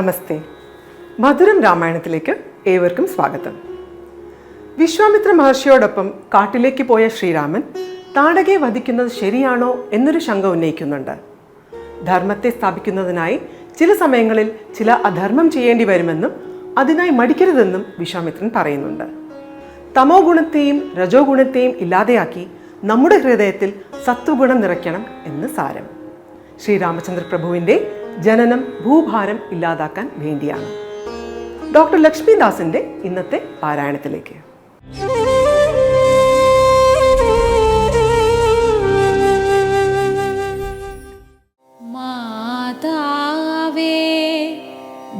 നമസ്തേ. മധുരം രാമായണത്തിലേക്ക് ഏവർക്കും സ്വാഗതം. വിശ്വാമിത്ര മഹർഷിയോടൊപ്പം കാട്ടിലേക്ക് പോയ ശ്രീരാമൻ താടകയെ വധിക്കുന്നത് ശരിയാണോ എന്നൊരു ശങ്ക ഉന്നയിക്കുന്നുണ്ട്. ധർമ്മത്തെ സ്ഥാപിക്കുന്നതിനായി ചില സമയങ്ങളിൽ ചില അധർമ്മം ചെയ്യേണ്ടി വരുമെന്നും അതിനായി മടിക്കരുതെന്നും വിശ്വാമിത്രൻ പറയുന്നുണ്ട്. തമോ ഗുണത്തെയും രജോ ഗുണത്തെയും ഇല്ലാതെയാക്കി നമ്മുടെ ഹൃദയത്തിൽ സത്വഗുണം നിറയ്ക്കണം എന്ന് സാരം. ശ്രീരാമചന്ദ്ര പ്രഭുവിന്റെ ജനനം ഭൂഭാരം ഇല്ലാതാക്കാൻ വേണ്ടിയാണ്. ഡോക്ടർ ലക്ഷ്മിദാസിന്റെ ഇന്നത്തെ പാരായണത്തിലേക്ക്. മാതാവേ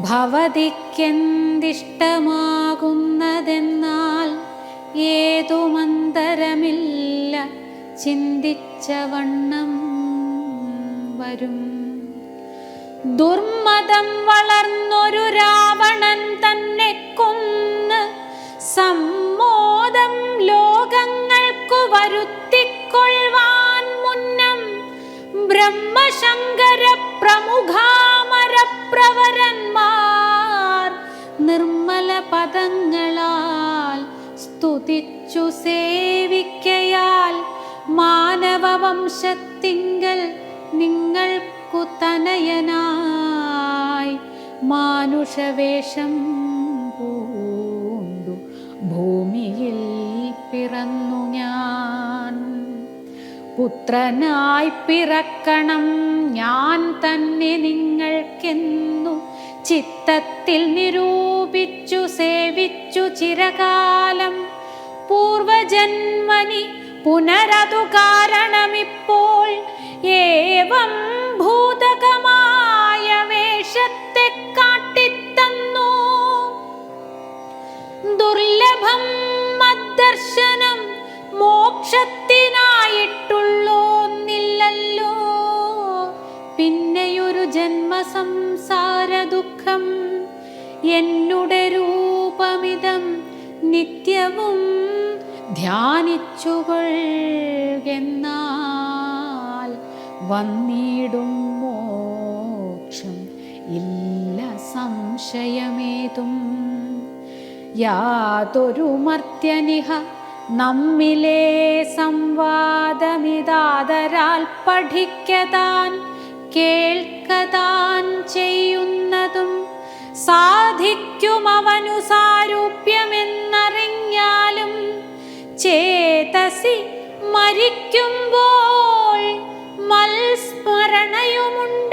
ഭവതിക്കെന്തിഷ്ടമാകുന്നതെന്നാൽ ഏതു മന്ദരമില്ല ചിന്തിച്ച വണ്ണം വരും. ദുർമതം വളർന്നൊരു രാവണൻ തന്നെ കൊന്ന് സമ്മോദം ലോകങ്ങൾക്കു വരുത്തിക്കൊള്ളുവാൻ മുന്നം ബ്രഹ്മശങ്കര പ്രമുഖാമര പ്രവരന്മാർ നിർമ്മല പദങ്ങളാൽ സ്തുതിച്ചു സേവിക്കയാൽ മാനവവംശത്തിങ്കൽ നിങ്ങൾക്കു തനയനായി മാനുഷവേഷം പൂണ്ടു. ഭൂമിയിൽ പിറന്നു ഞാൻ. പുത്രനായി പിറക്കണം ഞാൻ തന്നെ നിങ്ങൾക്കെന്നു. ചിത്തത്തിൽ നിരൂപിച്ചു സേവിച്ചു ചിരകാലം. പൂർവജന്മനി പുനരതു കാരണമിപ്പോൾ. ഏവം മദ്ദർശനം മോക്ഷത്തിനായിട്ടുള്ളോന്നില്ലല്ലോ. പിന്നെയൊരു ജന്മസംസാര ദുഃഖം എന്നുടെ രൂപമിതം നിത്യവും ധ്യാനിച്ചുകൊള്ളുകെന്നാൽ വന്നിടും മോക്ഷം ഇല്ല സംശയമേതും. യാതൊരു മർത്യനിഹ. നമ്മിലെ സംവാദമിതാദരാൽ പഠിക്കതാൻ കേൾക്കതാൻ ചെയ്യുന്നതും സാധിക്കും അവനു സാരൂപ്യമെന്നറിഞ്ഞാലും ചേതസി മരിക്കുമ്പോൾ മൽസ്മരണയുമുണ്ടാ.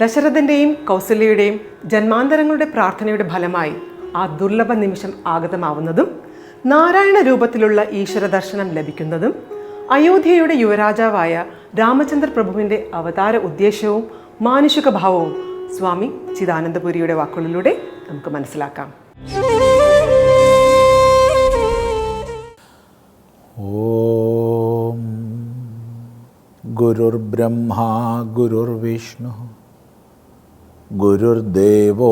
ദശരഥന്റെയും കൗസല്യയുടെയും ജന്മാന്തരങ്ങളുടെ പ്രാർത്ഥനയുടെ ഫലമായി ആ ദുർലഭ നിമിഷം ആഗതമാവുന്നതും നാരായണ രൂപത്തിലുള്ള ഈശ്വര ദർശനം ലഭിക്കുന്നതും അയോധ്യയുടെ യുവരാജാവായ രാമചന്ദ്ര പ്രഭുവിന്റെ അവതാര ഉദ്ദേശ്യവും മാനുഷിക ഭാവവും സ്വാമി ചിദാനന്ദപുരിയുടെ വാക്കുകളിലൂടെ നമുക്ക് മനസ്സിലാക്കാം. ഓം ഗുരുർബ്രഹ്മ ഗുരുർവിഷ്ണു गुरुर्विष्णुः गुरुर्देवो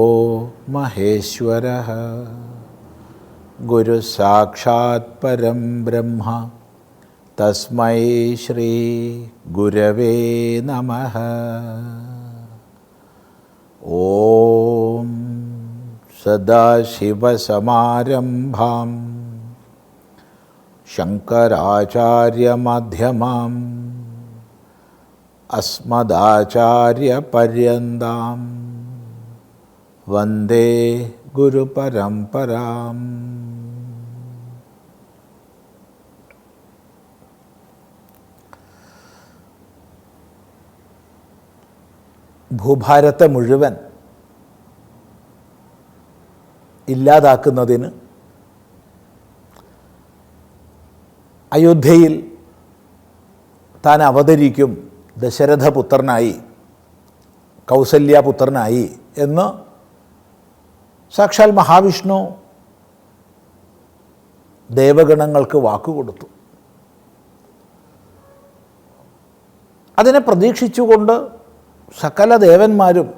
महेश्वरः गुरुसाक्षात् परं ब्रह्म तस्मै श्रीगुरवे नमः ॐ सदाशिवसमारम्भाम् शङ्कराचार्यमध्यमाम् अस्मदाचार्यपर्यन्तां വന്ദേ ഗുരുപരംപരാം ഭൂഭാരത്തെ മുഴുവൻ ഇല്ലാതാക്കുന്നതിന് അയോധ്യയിൽ താൻ അവതരിക്കും ദശരഥപുത്രനായി കൗസല്യാപുത്രനായി എന്ന് സാക്ഷാൽ മഹാവിഷ്ണു ദേവഗണങ്ങൾക്ക് വാക്കുകൊടുത്തു അതിനെ പ്രതീക്ഷിച്ചുകൊണ്ട് സകല ദേവന്മാരും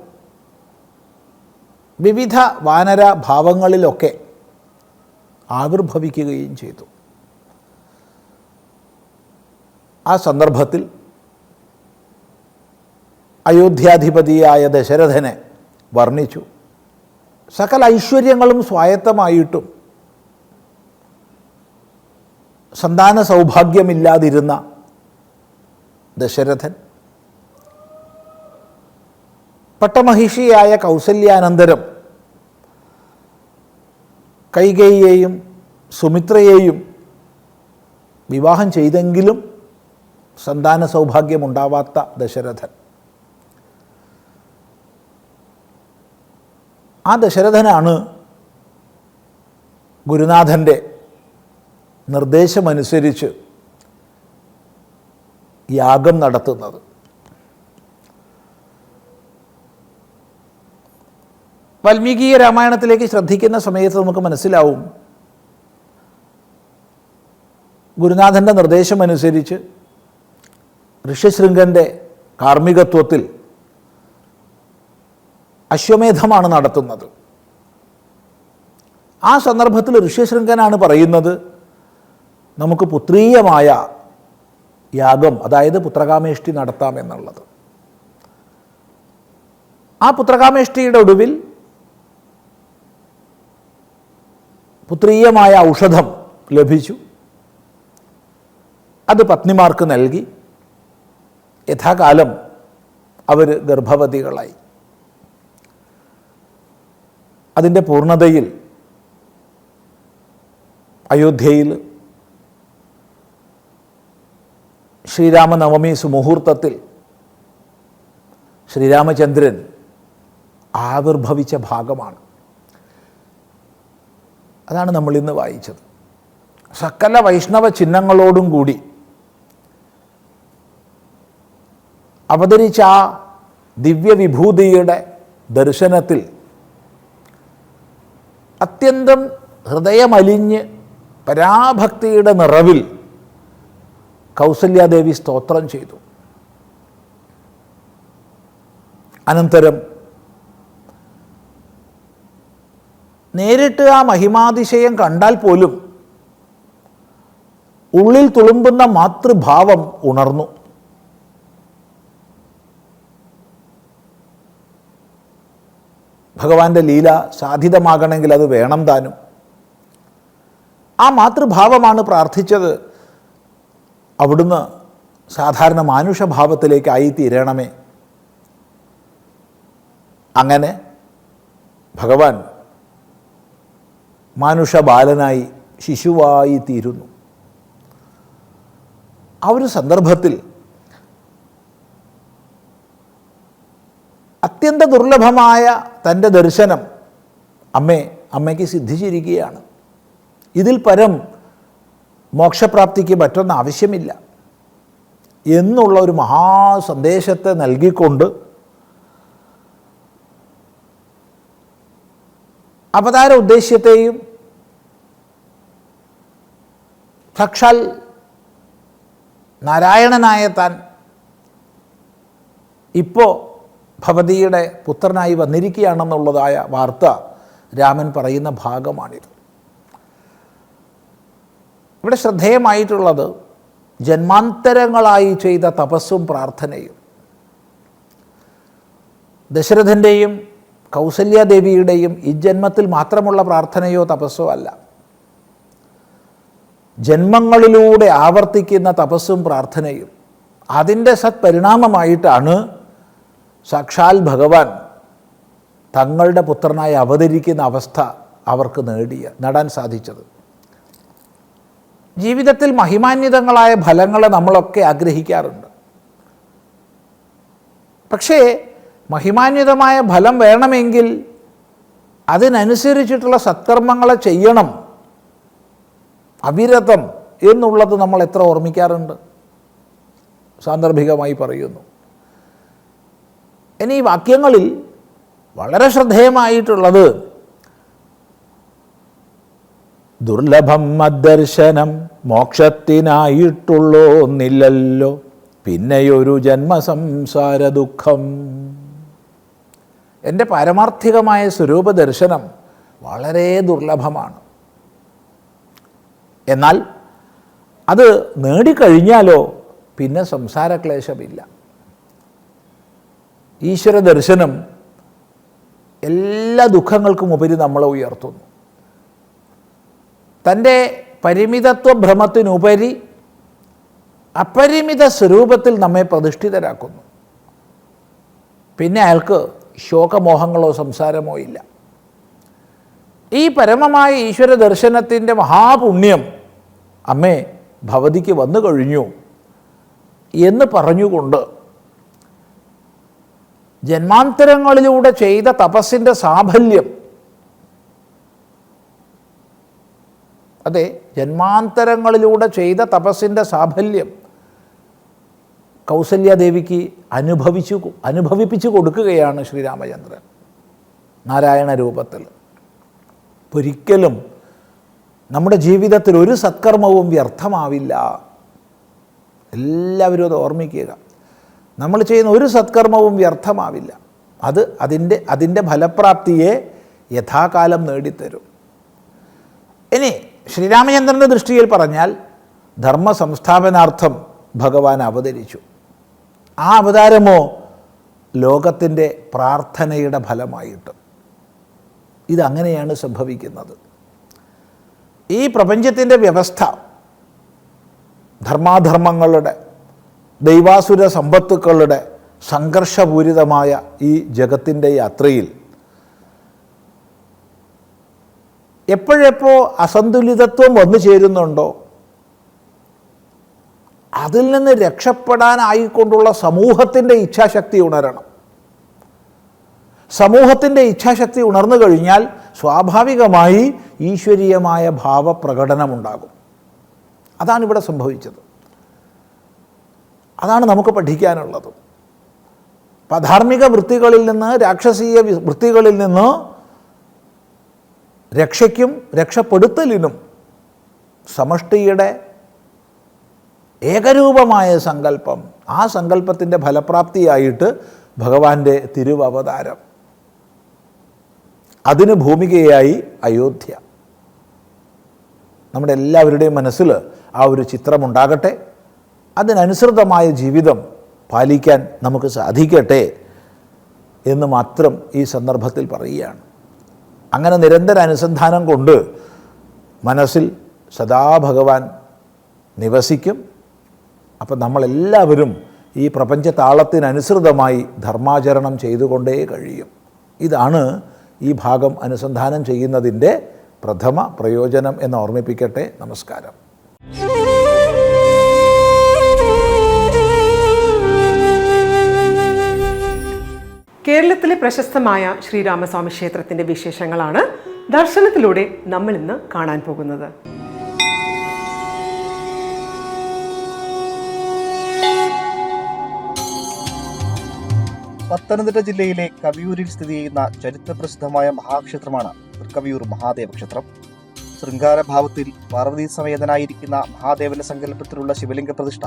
വിവിധ വാനര ഭാവങ്ങളിലൊക്കെ ആവിർഭവിക്കുകയും ചെയ്തു. ആ സന്ദർഭത്തിൽ അയോധ്യാധിപതിയായ ദശരഥനെ വർണിച്ചു. സകല ഐശ്വര്യങ്ങളും സ്വായത്തമായിട്ടും സന്താന സൗഭാഗ്യമില്ലാതിരുന്ന ദശരഥൻ പട്ടമഹിഷിയായ കൗസല്യാനന്തരം കൈകേയിയെയും സുമിത്രയെയും വിവാഹം ചെയ്തെങ്കിലും സന്താന സൗഭാഗ്യമുണ്ടാവാത്ത ദശരഥൻ. ആ ദശരഥനാണ് ഗുരുനാഥന്റെ നിർദ്ദേശമനുസരിച്ച് യാഗം നടത്തുന്നത്. വാൽമീകീയ രാമായണത്തിലേക്ക് ശ്രദ്ധിക്കുന്ന സമയത്ത് നമുക്ക് മനസ്സിലാവും. ഗുരുനാഥന്റെ നിർദ്ദേശമനുസരിച്ച് ഋഷ്യശൃംഗന്റെ കാർമ്മികത്വത്തിൽ അശ്വമേധമാണ് നടത്തുന്നത്. ആ സന്ദർഭത്തിൽ ഋഷ്യശൃംഖനാണ് പറയുന്നത് നമുക്ക് പുത്രീയമായ യാഗം അതായത് പുത്രകാമേഷ്ടി നടത്താമെന്നുള്ളത് ആ പുത്രകാമേഷ്ടിയുടെ ഒടുവിൽ പുത്രീയമായ ഔഷധം ലഭിച്ചു. അത് പത്നിമാർക്ക് നൽകി. യഥാകാലം അവർ ഗർഭവതികളായി. അതിന്റെ പൂർണതയിൽ അയോധ്യയിൽ ശ്രീരാമനവമി സുമുഹൂർത്തത്തിൽ ശ്രീരാമചന്ദ്രൻ ആവിർഭവിച്ച ഭാഗമാണ്. അതാണ് നമ്മൾ ഇന്ന് വായിച്ചത്. സകല വൈഷ്ണവ ചിഹ്നങ്ങളോടും കൂടി അവതരിച്ച ആ ദിവ്യവിഭൂതിയുടെ ദർശനത്തിൽ അത്യന്തം ഹൃദയമലിഞ്ഞ് പരാഭക്തിയുടെ നിറവിൽ കൗസല്യാദേവി സ്തോത്രം ചെയ്തു. അനന്തരം നേരിട്ട് ആ മഹിമാതിശയം കണ്ടാൽ പോലും ഉള്ളിൽ തുളുമ്പുന്ന മാതൃഭാവം ഉണർന്നു. ഭഗവാന്റെ ലീല സാധിതമാകണമെങ്കിൽ അത് വേണം താനും. ആ മാതൃഭാവമാണ് പ്രാർത്ഥിച്ചത്. അവിടുന്ന് സാധാരണ മാനുഷഭാവത്തിലേക്കായി തീരണമേ അങ്ങനെ ഭഗവാൻ മാനുഷബാലനായി ശിശുവായി തീരുന്നു ആ ഒരു സന്ദർഭത്തിൽ അത്യന്ത ദുർലഭമായ തന്റെ ദർശനം അമ്മേ അമ്മയ്ക്ക് സിദ്ധിച്ചിരിക്കുകയാണ്. ഇതിൽ പരം മോക്ഷപ്രാപ്തിക്ക് മറ്റൊന്ന് ആവശ്യമില്ല എന്നുള്ള ഒരു മഹാസന്ദേശത്തെ നൽകിക്കൊണ്ട് അവതാര ഉദ്ദേശ്യത്തെയും സാക്ഷാൽ നാരായണനായ താൻ ഇപ്പോൾ ഭവതിയുടെ പുത്രനായി വന്നിരിക്കുകയാണെന്നുള്ളതായ വാർത്ത രാമൻ പറയുന്ന ഭാഗമാണിത്. ഇവിടെ ശ്രദ്ധേയമായിട്ടുള്ളത് ജന്മാന്തരങ്ങളായി ചെയ്ത തപസ്സും പ്രാർത്ഥനയും ദശരഥന്റെയും കൗസല്യാദേവിയുടെയും ഈ ജന്മത്തിൽ മാത്രമുള്ള പ്രാർത്ഥനയോ തപസ്സോ അല്ല. ജന്മങ്ങളിലൂടെ ആവർത്തിക്കുന്ന തപസ്സും പ്രാർത്ഥനയും അതിന്റെ സത്പരിണാമമായിട്ടാണ് സാക്ഷാൽ ഭഗവാൻ തങ്ങളുടെ പുത്രനായി അവതരിക്കുന്ന അവസ്ഥ അവർക്ക് നേടിയ നേടാൻ സാധിച്ചത്. ജീവിതത്തിൽ മഹിമാന്വിതങ്ങളായ ഫലങ്ങളെ നമ്മളൊക്കെ ആഗ്രഹിക്കാറുണ്ട്. പക്ഷേ മഹിമാന്വിതമായ ഫലം വേണമെങ്കിൽ അതിനനുസരിച്ചിട്ടുള്ള സത്കർമ്മങ്ങളെ ചെയ്യണം. അവിരതം എന്നുള്ളത് നമ്മൾ എത്ര ഓർമ്മിക്കാറുണ്ട്? സാന്ദർഭികമായി പറയുന്നു. ഇനി ഈ വാക്യങ്ങളിൽ വളരെ ശ്രദ്ധേയമായിട്ടുള്ളത് ദുർലഭം മദ്ദർശനം മോക്ഷത്തിനായിട്ടുള്ളോന്നില്ലല്ലോ. പിന്നെയൊരു ജന്മസംസാര ദുഃഖം. എന്റെ പാരമാർത്ഥികമായ സ്വരൂപ ദർശനം വളരെ ദുർലഭമാണ്. എന്നാൽ അത് നേടിക്കഴിഞ്ഞാലോ പിന്നെ സംസാരക്ലേശമില്ല. ഈശ്വര ദർശനം എല്ലാ ദുഃഖങ്ങൾക്കും ഉപരി നമ്മളെ ഉയർത്തുന്നു. തന്റെ പരിമിതത്വ ഭ്രമത്തിനുപരി അപരിമിത സ്വരൂപത്തിൽ നമ്മെ പ്രതിഷ്ഠിതരാക്കുന്നു. പിന്നെ അയാൾക്ക് ശോകമോഹങ്ങളോ സംസാരമോ ഇല്ല. ഈ പരമമായ ഈശ്വര ദർശനത്തിന്റെ മഹാപുണ്യം അമ്മേ ഭവതിക്ക് വന്നു കഴിഞ്ഞു എന്ന് പറഞ്ഞുകൊണ്ട് ജന്മാന്തരങ്ങളിലൂടെ ചെയ്ത തപസ്സിന്റെ സാഫല്യം. അതെ ജന്മാന്തരങ്ങളിലൂടെ ചെയ്ത തപസ്സിന്റെ സാഫല്യം കൗസല്യാദേവിക്ക് അനുഭവിച്ചു അനുഭവിപ്പിച്ചു കൊടുക്കുകയാണ് ശ്രീരാമചന്ദ്രൻ നാരായണ രൂപത്തിൽ. ഒരിക്കലും നമ്മുടെ ജീവിതത്തിൽ ഒരു സത്കർമ്മവും വ്യർത്ഥമാവില്ല. എല്ലാവരും അത് ഓർമ്മിക്കുക. നമ്മൾ ചെയ്യുന്ന ഒരു സത്കർമ്മവും വ്യർത്ഥമാവില്ല. അത് അതിന്റെ അതിന്റെ ഫലപ്രാപ്തിയെ യഥാകാലം നേടിത്തരും. ഇനി ശ്രീരാമചന്ദ്രന്റെ ദൃഷ്ടിയിൽ പറഞ്ഞാൽ ധർമ്മ സംസ്ഥാപനാർത്ഥം ഭഗവാൻ അവതരിച്ചു. ആ അവതാരമോ ലോകത്തിന്റെ പ്രാർത്ഥനയുടെ ഫലമായിട്ട്. ഇതങ്ങനെയാണ് സംഭവിക്കുന്നത്. ഈ പ്രപഞ്ചത്തിന്റെ വ്യവസ്ഥ ധർമാധർമ്മങ്ങളുടെ ദൈവാസുര സമ്പത്തുക്കളുടെ സംഘർഷപൂരിതമായ ഈ ജഗത്തിന്റെ യാത്രയിൽ എപ്പോഴെപ്പോ അസന്തുലിതത്വം വന്നു ചേരുന്നുണ്ടോ? അതിൽ നിന്ന് രക്ഷപ്പെടാനായിക്കൊണ്ടുള്ള സമൂഹത്തിന്റെ ഇച്ഛാശക്തി ഉണരണം. സമൂഹത്തിന്റെ ഇച്ഛാശക്തി ഉണർന്നു കഴിഞ്ഞാൽ സ്വാഭാവികമായി ഈശ്വരീയമായ ഭാവപ്രകടനമുണ്ടാകും. അതാണ് ഇവിടെ സംഭവിച്ചത്. അതാണ് നമുക്ക് പഠിക്കാനുള്ളത്. അപ്പം ധാർമ്മിക വൃത്തികളിൽ നിന്ന് രാക്ഷസീയ വൃത്തികളിൽ നിന്ന് രക്ഷയ്ക്കും രക്ഷപ്പെടുത്തലിനും സമഷ്ടിയുടെ ഏകരൂപമായ സങ്കല്പം ആ സങ്കല്പത്തിന്റെ ഫലപ്രാപ്തിയായിട്ട് ഭഗവാന്റെ തിരുവവതാരം. അതിന് ഭൂമികയായി അയോധ്യ. നമ്മുടെ എല്ലാവരുടെയും മനസ്സിൽ ആ ഒരു ചിത്രമുണ്ടാകട്ടെ. അതിനനുസൃതമായ ജീവിതം പാലിക്കാൻ നമുക്ക് സാധിക്കട്ടെ എന്ന് മാത്രം ഈ സന്ദർഭത്തിൽ പറയുകയാണ്. അങ്ങനെ നിരന്തര അനുസന്ധാനം കൊണ്ട് മനസ്സിൽ സദാ ഭഗവാൻ നിവസിക്കും. അപ്പം നമ്മളെല്ലാവരും ഈ പ്രപഞ്ച താളത്തിനനുസൃതമായി ധർമാചരണം ചെയ്തുകൊണ്ടേ കഴിയും. ഇതാണ് ഈ ഭാഗം അനുസന്ധാനം ചെയ്യുന്നതിന്റെ പ്രഥമ പ്രയോജനം എന്ന് ഓർമ്മിപ്പിക്കട്ടെ. നമസ്കാരം. കേരളത്തിലെ പ്രശസ്തമായ ശ്രീരാമസ്വാമി ക്ഷേത്രത്തിന്റെ വിശേഷങ്ങളാണ് ദർശനത്തിലൂടെ നമ്മൾ ഇന്ന് കാണാൻ പോകുന്നത്. പത്തനംതിട്ട ജില്ലയിലെ കവിയൂരിൽ സ്ഥിതി ചെയ്യുന്ന ചരിത്രപ്രസിദ്ധമായ മഹാക്ഷേത്രമാണ് തൃക്കവിയൂർ മഹാദേവ ക്ഷേത്രം. ശൃംഗാരഭാവത്തിൽ പാർവതി സമേതനായിരിക്കുന്ന മഹാദേവന്റെ സങ്കല്പത്തിലുള്ള ശിവലിംഗ പ്രതിഷ്ഠ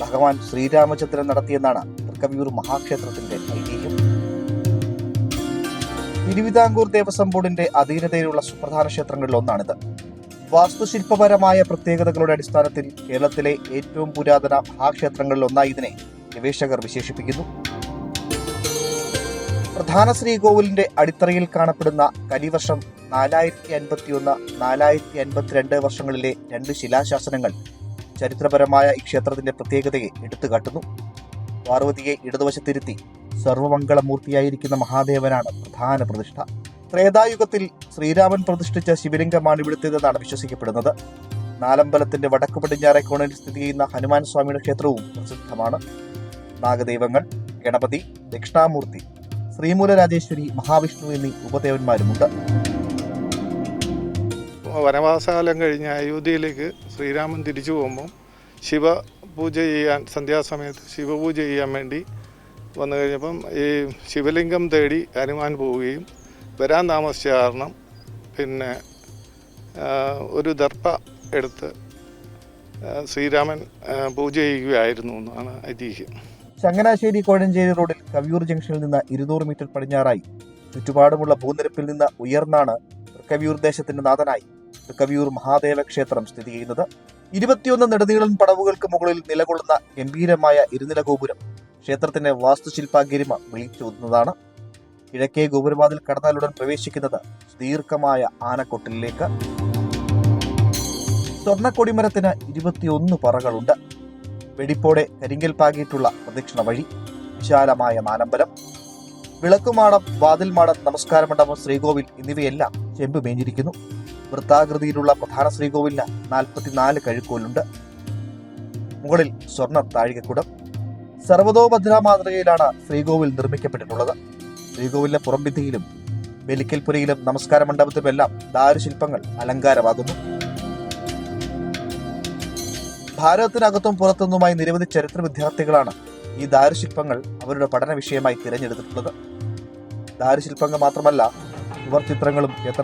ഭഗവാൻ ശ്രീരാമചന്ദ്രൻ നടത്തിയെന്നാണ് തൃക്കവിയൂർ മഹാക്ഷേത്രത്തിന്റെ ഐതിഹ്യം. തിരുവിതാംകൂർ ദേവസ്വം ബോർഡിന്റെ അധീനതയിലുള്ള സുപ്രധാന ക്ഷേത്രങ്ങളിൽ ഒന്നാണിത് വാസ്തുശില്പപരമായ പ്രത്യേകതകളുടെ അടിസ്ഥാനത്തിൽ കേരളത്തിലെ ഏറ്റവും പുരാതന മഹാക്ഷേത്രങ്ങളിൽ ഒന്നായി ഇതിനെ ഗവേഷകർ വിശേഷിപ്പിക്കുന്നു. പ്രധാന ശ്രീകോവിലിന്റെ അടിത്തറയിൽ കാണപ്പെടുന്ന കലിവർഷം നാലായിരത്തി അൻപത്തിയൊന്ന് നാലായിരത്തി അൻപത്തിരണ്ട് വർഷങ്ങളിലെ രണ്ട് ശിലാശാസനങ്ങൾ ചരിത്രപരമായ ഈ ക്ഷേത്രത്തിന്റെ പ്രത്യേകതയെ എടുത്തുകാട്ടുന്നു. പാർവതിയെ ഇടതുവശത്തിരുത്തി സർവമംഗളമൂർത്തിയായിരിക്കുന്ന മഹാദേവനാണ് പ്രധാന പ്രതിഷ്ഠ. ത്രേതായുഗത്തിൽ ശ്രീരാമൻ പ്രതിഷ്ഠിച്ച ശിവലിംഗമാണ് ഇവിടുത്തേതെന്നാണ് വിശ്വസിക്കപ്പെടുന്നത്. നാലമ്പലത്തിന്റെ വടക്കു പടിഞ്ഞാറെ കോണിൽ സ്ഥിതി ചെയ്യുന്ന ഹനുമാൻ സ്വാമിയുടെ ക്ഷേത്രവും പ്രസിദ്ധമാണ്. നാഗദൈവങ്ങൾ ഗണപതി ദക്ഷിണാമൂർത്തി ശ്രീമൂലരാജേശ്വരി മഹാവിഷ്ണു എന്നീ ഉപദേവന്മാരുമുണ്ട്. വനവാസകാലം കഴിഞ്ഞ് അയോധ്യയിലേക്ക് ശ്രീരാമൻ തിരിച്ചു പോകുമ്പോൾ ശിവ പൂജ ചെയ്യാൻ സന്ധ്യാസമയത്ത് ശിവപൂജ ചെയ്യാൻ വേണ്ടി വന്നു കഴിഞ്ഞപ്പം ഈ ശിവലിംഗം തേടി ഹനുമാൻ പോവുകയും വരാൻ താമസിച്ച കാരണം പിന്നെ ഒരു ദർപ്പ എടുത്ത് ശ്രീരാമൻ പൂജ ചെയ്യുകയായിരുന്നു എന്നാണ് ഐതിഹ്യം. ചങ്ങനാശ്ശേരി കോഴഞ്ചേരി റോഡിൽ കവിയൂർ ജംഗ്ഷനിൽ നിന്ന് ഇരുന്നൂറ് മീറ്റർ പടിഞ്ഞാറായി. ചുറ്റുപാടുമുള്ള ഭൂനിരപ്പിൽ നിന്ന് ഉയർന്നാണ് കവിയൂർ ദേശത്തിന്റെ നാഥനായി കവിയൂർ മഹാദേവ ക്ഷേത്രം സ്ഥിതി ചെയ്യുന്നത്. ഇരുപത്തിയൊന്ന് നെടുനീളൻ പടവുകൾക്ക് മുകളിൽ നിലകൊള്ളുന്ന ഗംഭീരമായ ഇരുനില ഗോപുരം ക്ഷേത്രത്തിന്റെ വാസ്തുശില്പാഗരിമ വിളിച്ചോതുന്നതാണ്. കിഴക്കേ ഗോപുരവാതിൽ കടന്നാലുടൻ പ്രവേശിക്കുന്നത് ദീർഘമായ ആനക്കൊട്ടിലേക്ക് സ്വർണക്കൊടിമരത്തിന് ഇരുപത്തിയൊന്ന് പറകളുണ്ട്. വെടിപ്പോടെ കരിങ്കൽ പാകിയിട്ടുള്ള പ്രദക്ഷിണ വഴി വിശാലമായ നാലമ്പലം വിളക്കുമാടം വാതിൽമാടം നമസ്കാര മണ്ഡപം ശ്രീകോവിൽ എന്നിവയെല്ലാം ചെമ്പ് മേഞ്ഞിരിക്കുന്നു വൃത്താകൃതിയിലുള്ള പ്രധാന ശ്രീകോവിലിന് നാൽപ്പത്തിനാല് കഴുക്കോലുണ്ട്. മുകളിൽ സ്വർണ താഴികക്കുടം സർവതോഭദ്ര മാതൃകയിലാണ് ശ്രീകോവിൽ നിർമ്മിക്കപ്പെട്ടിട്ടുള്ളത്. ശ്രീകോവിലിന്റെ പുറംഭിത്തിയിലും വെലിക്കൽപുരയിലും നമസ്കാര മണ്ഡപത്തിലുമെല്ലാം ദാരുശില്പങ്ങൾ അലങ്കാരമാകുന്നു. ഭാരതത്തിനകത്തും പുറത്തുനിന്നുമായി നിരവധി ചരിത്ര വിദ്യാർത്ഥികളാണ് ഈ ദാരുശില്പങ്ങൾ അവരുടെ പഠന വിഷയമായി തിരഞ്ഞെടുത്തിട്ടുള്ളത്. ദാരുശില്പങ്ങൾ മാത്രമല്ല ഇവർ ചിത്രങ്ങളും